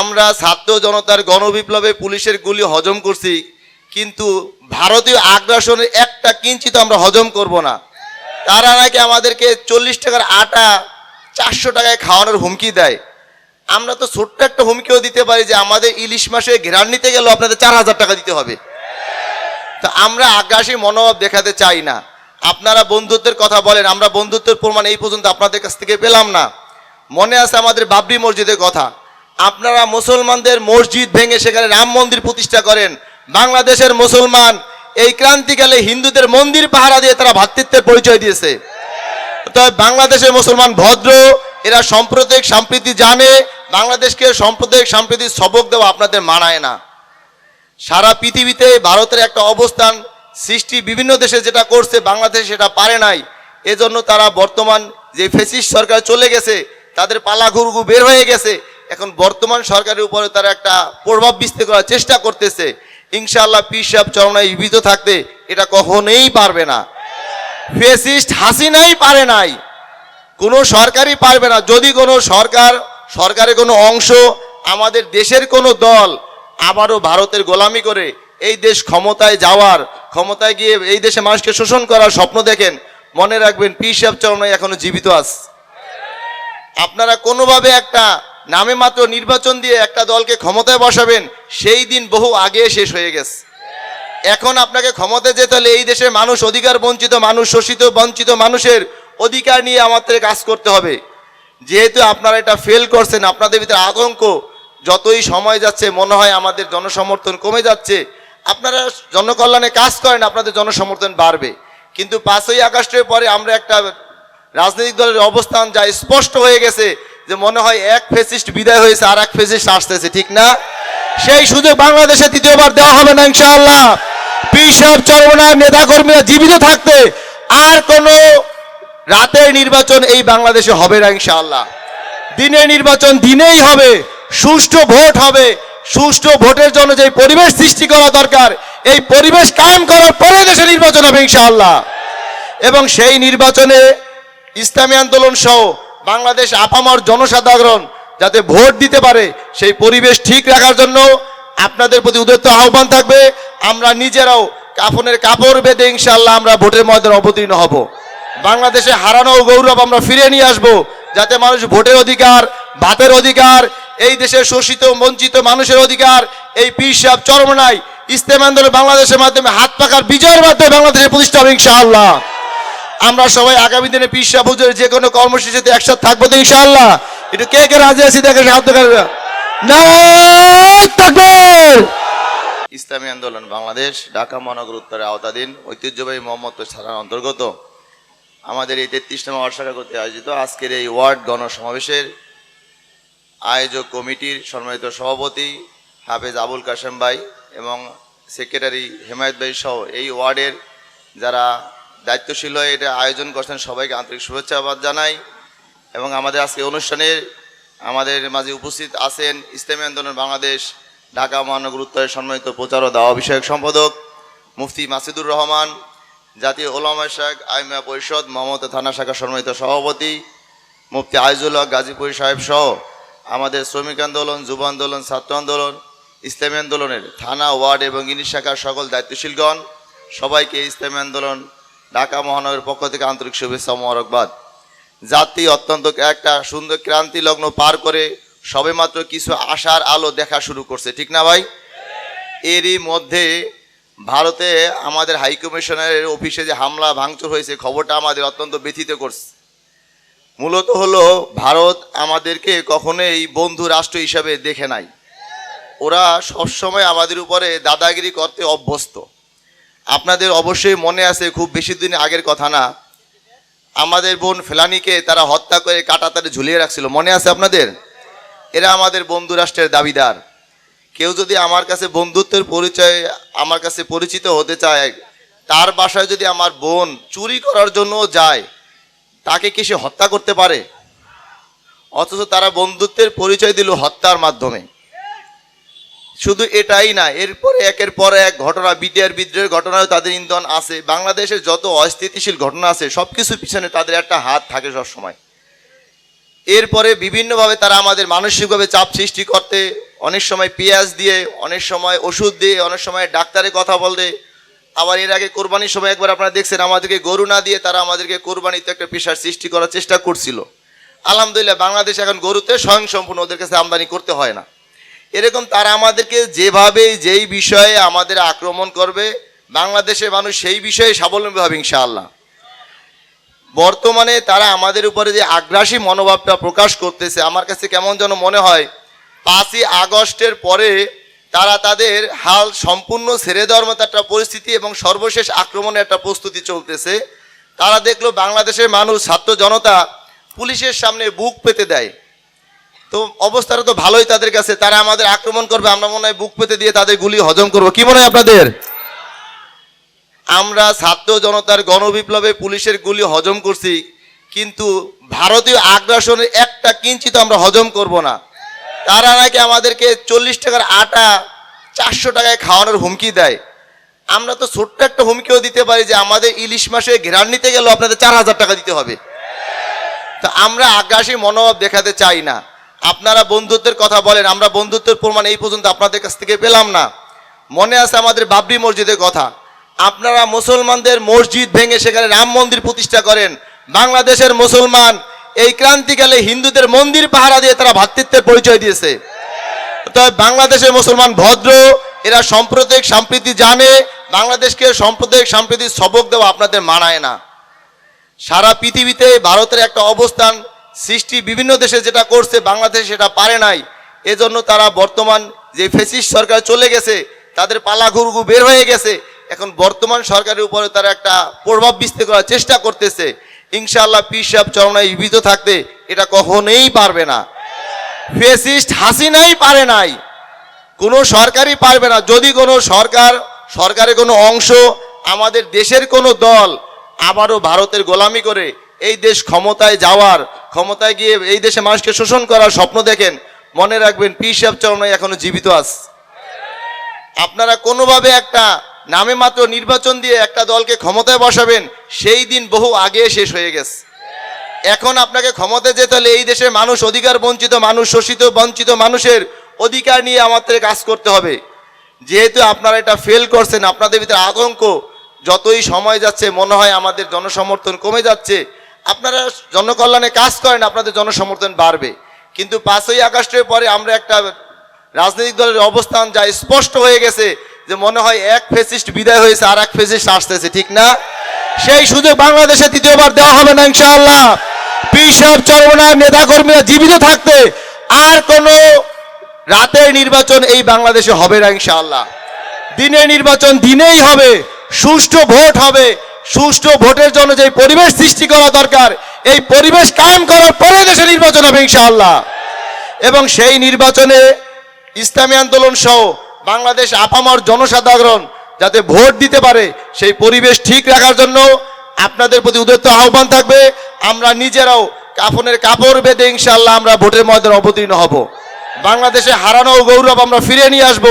আমরা ছাত্র জনতার গণবিপ্লবে পুলিশের গুলি হজম করছি, কিন্তু ভারতীয় আগ্রাসনের একটা কিঞ্চিত আমরা হজম করব না। তারা নাকি আমাদেরকে চল্লিশ টাকার আটা চারশো টাকায় খাওয়ানোর হুমকি দেয়। আমরা তো ছোট্ট একটা হুমকিও দিতে পারি যে আমাদের ইলিশ মাসে ঘেরান নিতে গেলেও আপনাদের চার হাজার টাকা দিতে হবে। তো আমরা আগ্রাসী মনোভাব দেখাতে চাই না। আপনারা বন্ধুত্বের কথা বলেন, আমরা বন্ধুত্বের প্রমাণ এই পর্যন্ত আপনাদের কাছ থেকে পেলাম না। মনে আছে আমাদের বাবরি মসজিদের কথা। আপনারা মুসলমানদের মসজিদ ভেঙে সেখানে রাম মন্দির প্রতিষ্ঠা করেন। বাংলাদেশের মুসলমান এই ক্রান্তিকালে হিন্দুদের মন্দির পাহারা দিয়ে তারা ভ্রাতৃত্বের পরিচয় দিয়েছে। তবে বাংলাদেশের মুসলমান ভদ্র, এরা সাম্প্রদায়িক সম্প্রীতি জানে, বাংলাদেশকে সাম্প্রদায়িক সম্প্রীতির সবক দেওয়া আপনাদের মানায় না। সারা পৃথিবীতে ভারতের একটা অবস্থান সৃষ্টি বিভিন্ন দেশে যেটা করছে, বাংলাদেশ সেটা পারে নাই। এজন্য তারা বর্তমান যে ফেসিস্ট সরকার চলে গেছে, তাদের পালাঘুরগু বের হয়ে গেছে এখন বর্তমান সরকারের উপরে তারা একটা প্রভাব বিস্তার করার চেষ্টা করতেছে। ইনশাআল্লাহ পিসাব চরমায় জীবিত থাকতে এটা কখনোই পারবে না। ফেসিস্ট হাসিনাই পারে নাই। কোনো সরকারই পারবে না। যদি কোনো সরকার, সরকারের কোনো অংশ, আমাদের দেশের কোনো দল আবারও ভারতের গোলামি করে এই দেশ ক্ষমতায় যাওয়ার, ক্ষমতায় গিয়ে এই দেশে মানুষকে শোষণ করার স্বপ্ন দেখেন, মনে রাখবেন পিসাব চরমাই এখনও জীবিত আছে। আপনারা কোনোভাবে একটা নামে মাত্র নির্বাচন দিয়ে একটা দলকে ক্ষমতায় বসাবেন, সেই দিন বহু আগে শেষ হয়ে গেছে। এখন আপনাকে ক্ষমতায় যেতে হলে এই দেশের মানুষ, অধিকার বঞ্চিত মানুষ, শোষিত, বঞ্চিত মানুষের অধিকার নিয়ে আমাদের কাজ করতে হবে। যেহেতু আপনারা এটা ফেল করছেন, আপনাদের ভিতরে আতঙ্ক, যতই সময় যাচ্ছে, মনে হয় আমাদের জনসমর্থন কমে যাচ্ছে, আপনারা জনকল্যাণে কাজ করেন, আপনাদের জনসমর্থন বাড়বে। কিন্তু পাঁচই আগস্টের পরে আমরা একটা রাজনৈতিক দলের অবস্থান যা স্পষ্ট হয়ে গেছে যে মনে হয় এক ফেসিস্ট বিদায় হয়েছে, আর এক ফেসিস্ট আসতেছে, ঠিক না? সেই সুযোগ বাংলাদেশে তৃতীয়বার দেওয়া হবে না, ইনশাআল্লাহ। পিসাব চরমনার নেতাকর্মীরা জীবিত থাকতে আর কোনো রাতের নির্বাচন এই বাংলাদেশে হবে না, ইনশাআল্লাহ। দিনের নির্বাচন দিনেই হবে, সুষ্ঠু ভোট হবে। সুষ্ঠু ভোটের জন্য যে পরিবেশ সৃষ্টি করা দরকার, এই পরিবেশ কায়েম করার পরে দেশে নির্বাচন হবে, ইনশাআল্লাহ। এবং সেই নির্বাচনে ইসলামী আন্দোলন সহ বাংলাদেশ আপামর জনসাধারণ যাতে ভোট দিতে পারে, সেই পরিবেশ ঠিক রাখার জন্য আপনাদের প্রতি উদ্যত আহ্বান থাকবে। আমরা নিজেরাও কাফনের কাপড় বেঁধে ইনশাল্লাহ আমরা ভোটের ময়দানে অবতীর্ণ হব। বাংলাদেশে হারানো গৌরব আমরা ফিরে নিয়ে আসব, যাতে মানুষ ভোটের অধিকার ভাতের অধিকার, এই দেশের শোষিত, বঞ্চিত মানুষের অধিকার, এই পিসাব চরমনাই ইসলাম আন্দোলন বাংলাদেশের মাধ্যমে হাত পাকার বিজয়ের মাধ্যমে বাংলাদেশে প্রতিষ্ঠা হবে ইনশাআল্লাহ। আমরা সবাই আগামী দিনে পিসা পুজোর যে কোনো কর্মসূচিতে একসাথে থাকব তো ইনশাআল্লাহ। একটু কে কে রাজি আছি দেখে দেখার ইসলামী আন্দোলন বাংলাদেশ, ঢাকা মহানগর উত্তরে আওতাধীন, ঐতিহ্যবাহী মোহাম্মদ থানার অন্তর্গত। আমাদের এই তেত্রিশ নম্বর শাখা আয়োজিত আজকের এই ওয়ার্ড গণসমাবেশের আয়োজক কমিটির সম্মানিত সভাপতি হাফেজ আবুল কাশেম ভাই এবং সেক্রেটারি হেমায়ত ভাই সহ এই ওয়ার্ডের যারা দায়িত্বশীল হয়ে এটা আয়োজন করছেন সবাইকে আন্তরিক শুভেচ্ছাবাদ জানাই। এবং আমাদের আজকে অনুষ্ঠানে আমাদের মাঝে উপস্থিত আছেন ইসলামী আন্দোলন বাংলাদেশ, ঢাকা মহানগর উত্তরের সম্মানিত প্রচার ও দাওয়া বিষয়ক সম্পাদক মুফতি মাসিদুর রহমান, জাতীয় ওলামা শাখ, আইমা পরিষদ মমতা থানা শাখা সম্মানিত সভাপতি মুফতি আইজুল হক গাজীপুর সাহেব সহ আমাদের শ্রমিক আন্দোলন, যুব আন্দোলন, ছাত্র আন্দোলন, ইসলামী আন্দোলনের থানা, ওয়ার্ড এবং ইংলিশ শাখার সকল দায়িত্বশীলগণ, সবাইকে ইসলামী আন্দোলন ঢাকা মহানগরের পক্ষ থেকে আন্তরিক শুভেচ্ছা মোবারকবাদ। জাতি অত্যন্ত একটা সুন্দর ক্রান্তি লগ্ন পার করে সবেমাত্র কিছু আশার আলো দেখা শুরু করছে, ঠিক না ভাই? এরই মধ্যে ভারতে আমাদের হাই কমিশনারের অফিসে যে হামলা, ভাঙচুর হয়েছে, খবরটা আমাদের অত্যন্ত ব্যথিত করছে। মূলত হলো ভারত আমাদেরকে কখনোই বন্ধু রাষ্ট্র হিসাবে দেখে নাই। ওরা সবসময় আমাদের উপরে দাদাগিরি করতে অভ্যস্ত। আপনাদের অবশ্যই মনে আছে, খুব বেশি দিন আগের কথা না। আমাদের বোন ফেলানিকে তারা হত্যা করে কাটা তারে ঝুলিয়ে রাখছিল। মনে আছে আপনাদের? এরা আমাদের বন্ধু রাষ্ট্রের দাবিদার। কেউ যদি আমার কাছে বন্ধুত্বের পরিচয়, আমার কাছে পরিচিত হতে চায়, তার বাসায় যদি আমার বোন চুরি করার জন্য যায়, তাকে কি সে হত্যা করতে পারে? অথচ তারা বন্ধুত্বের পরিচয় দিল হত্যার মাধ্যমে। শুধু এটাই না, এরপরে একের পর এক ঘটনা বিটিআর বিদ্রোহের ঘটনাও তাদের ইন্ধন আছে। বাংলাদেশের যত অস্থিতিশীল ঘটনা আছে সব কিছুর পিছনে তাদের একটা হাত থাকে সবসময়। এরপরে বিভিন্নভাবে তারা আমাদের মানসিকভাবে চাপ সৃষ্টি করতে, অনেক সময় পেঁয়াজ দিয়ে, অনেক সময় ওষুধ দিয়ে, অনেক সময় ডাক্তারের কথা বলতে। আবার এর আগে কোরবানির সময় একবার আপনারা দেখছেন, আমাদেরকে গরু না দিয়ে তারা আমাদেরকে কোরবানিতে একটা পেশার সৃষ্টি করার চেষ্টা করছিল। আলহামদুলিল্লাহ, বাংলাদেশ এখন গরুতে স্বয়ংসম্পূর্ণ, ওদের কাছে আমদানি করতে হয় না। এরকম তারা আমাদেরকে যেভাবে যেই বিষয়ে আমাদের আক্রমণ করবে, বাংলাদেশের মানুষ সেই বিষয়ে স্বাবলম্বী হবে ইনশাআল্লাহ। বর্তমানে তারা আমাদের উপরে যে আগ্রাসী মনোভাবটা প্রকাশ করতেছে, আমার কাছে কেমন যেন মনে হয়, পাঁচই আগস্টের পরে তারা তাদের হাল সম্পূর্ণ ছেড়ে দেওয়ার একটা পরিস্থিতি এবং সর্বশেষ আক্রমণের একটা প্রস্তুতি চলতেছে। তারা দেখল বাংলাদেশের মানুষ, ছাত্র জনতা পুলিশের সামনে বুক পেতে দেয়। তো অবস্থাটা তো ভালোই তাদের কাছে। তারা আমাদের আক্রমণ করবে, আমরা মনে হয় বুক পেতে দিয়ে তাদের গুলি হজম করব। কি মনে হয় আপনাদের? আমরা ছাত্র জনতার গণবিপ্লবে পুলিশের গুলি হজম করছি, কিন্তু ভারতীয় আগ্রাসনের একটা কিঞ্চিত আমরা হজম করব না। তারা নাকি আমাদেরকে চল্লিশ টাকার আটা চারশো টাকায় খাওয়ানোর হুমকি দেয়। আমরা তো ছোট্ট একটা হুমকিও দিতে পারি যে আমাদের ইলিশ মাসে ঘেরান নিতে গেলেও আপনাদের চার হাজার টাকা দিতে হবে। তো আমরা আগ্রাসী মনোভাব দেখাতে চাই না। আপনারা বন্ধুত্বের কথা বলেন, আমরা বন্ধুত্বের প্রমাণ এই পর্যন্ত আপনাদের কাছ থেকে পেলাম না। মনে আছে আমাদের বাবরি মসজিদের কথা? আপনারা মুসলমানদের মসজিদ ভেঙে সেখানে রাম মন্দির প্রতিষ্ঠা করেন। বাংলাদেশের মুসলমান এই ক্রান্তিকালে হিন্দুদের মন্দির পাহারা দিয়ে তারা ভ্রাতৃত্বের পরিচয় দিয়েছে। তবে বাংলাদেশের মুসলমান ভদ্র, এরা সাম্প্রদায়িক সম্প্রীতি জানে, বাংলাদেশকে সাম্প্রদায়িক সম্প্রীতির সবক দেওয়া আপনাদের মানায় না। সারা পৃথিবীতে ভারতের একটা অবস্থান সৃষ্টি বিভিন্ন দেশে যেটা করছে, বাংলাদেশ সেটা পারে নাই। এজন্য তারা বর্তমান যে ফেসিস্ট সরকার চলে গেছে, তাদের পালা ঘুরঘু বের হয়ে গেছে, এখন বর্তমান সরকারের উপরে তারা একটা প্রভাব বিস্তার করার চেষ্টা করতেছে। ইনশাআল্লাহ পিসাব চরণায় জীবিত থাকতে এটা কখনোই পারবে না। ফেসিস্ট হাসিনাই পারে নাই। কোনো সরকারই পারবে না। যদি কোনো সরকার, সরকারের কোনো অংশ, আমাদের দেশের কোনো দল আবারও ভারতের গোলামি করে, এই দেশ ক্ষমতায় যাওয়ার ক্ষমতায় গিয়ে এই দেশে মানুষকে শোষণ করার স্বপ্ন দেখেন, মনে রাখবেন পি পিসাব চরমাই এখনও জীবিত আছে আপনারা কোনোভাবে একটা নামে মাত্র নির্বাচন দিয়ে একটা দলকে ক্ষমতায় বসাবেন, সেই দিন বহু আগে শেষ হয়ে গেছে। এখন আপনাকে ক্ষমতায় যেতে হলে এই দেশের মানুষ, অধিকার বঞ্চিত মানুষ, শোষিত, বঞ্চিত মানুষের অধিকার নিয়ে আমাদের কাজ করতে হবে। যেহেতু আপনারা এটা ফেল করছেন, আপনাদের ভিতরে আতঙ্ক, যতই সময় যাচ্ছে, মনে হয় আমাদের জনসমর্থন কমে যাচ্ছে আপনারা জনকল্যাণে কাজ করেন, আপনাদের জনসমর্থন বাড়বে। কিন্তু পাঁচই আগস্টের পরে আমরা একটা রাজনৈতিক দলের অবস্থান যা স্পষ্ট হয়ে গেছে যে মনে হয় এক ফেসিস্ট বিদায় হয়েছে, আর এক ফেসিস্ট আসতেছে, ঠিক না? সেই সুযোগ বাংলাদেশে তৃতীয়বার দেওয়া হবে না, ইনশাআল্লাহ। পিসাব চরমনার নেতাকর্মীরা জীবিত থাকতে আর কোনো রাতের নির্বাচন এই বাংলাদেশে হবে না, ইনশাআল্লাহ। দিনের নির্বাচন দিনেই হবে, সুষ্ঠু ভোট হবে সুষ্ঠু ভোটের জন্য যে পরিবেশ সৃষ্টি করা দরকার, এই পরিবেশ কায়েম করার পরে দেশে নির্বাচন হবে ইনশাআল্লাহ। এবং সেই নির্বাচনে ইসলামী আন্দোলন সহ বাংলাদেশ আপামর জনসাধারণ যাতে ভোট দিতে পারে, সেই পরিবেশ ঠিক রাখার জন্য আপনাদের প্রতি উদ্যত আহ্বান থাকবে। আমরা নিজেরাও কাফনের কাপড় বেঁধে ইনশাল্লাহ আমরা ভোটের ময়দানে অবতীর্ণ হব। বাংলাদেশে হারানো গৌরব আমরা ফিরে নিয়ে আসব,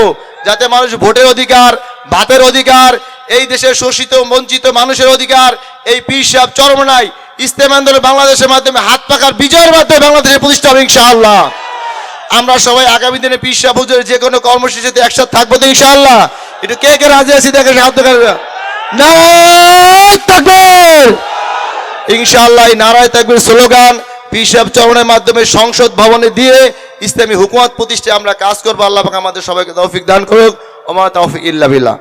যাতে মানুষ ভোটের অধিকার ভাতের অধিকার এই দেশের শোষিত, বঞ্চিত মানুষের অধিকার, এই পিরশাব চরম নাই ইসলাম আন্দোলন বাংলাদেশের মাধ্যমে হাত পাকার বিজয়ের মাধ্যমে বাংলাদেশের প্রতিষ্ঠা হবে ইনশাআল্লাহ। আমরা সবাই আগামী দিনে পিসা পুজোর যে কোনো কর্মসূচিতে একসাথে থাকব তো ইনশাআল্লাহ। একটু কে কে রাজি আছি দেখে হাত নারায় তাকবীর! ইনশাআল্লাহ এই নারায় তাকবীর স্লোগান পিসাব চরণের মাধ্যমে সংসদ ভবনে দিয়ে ইসলামী হুকুমত প্রতিষ্ঠায় আমরা কাজ করব। আল্লাহ আমাদের সবাইকে তৌফিক দান করুক। ওমা তৌফিক ইল্লা বিল্লাহ।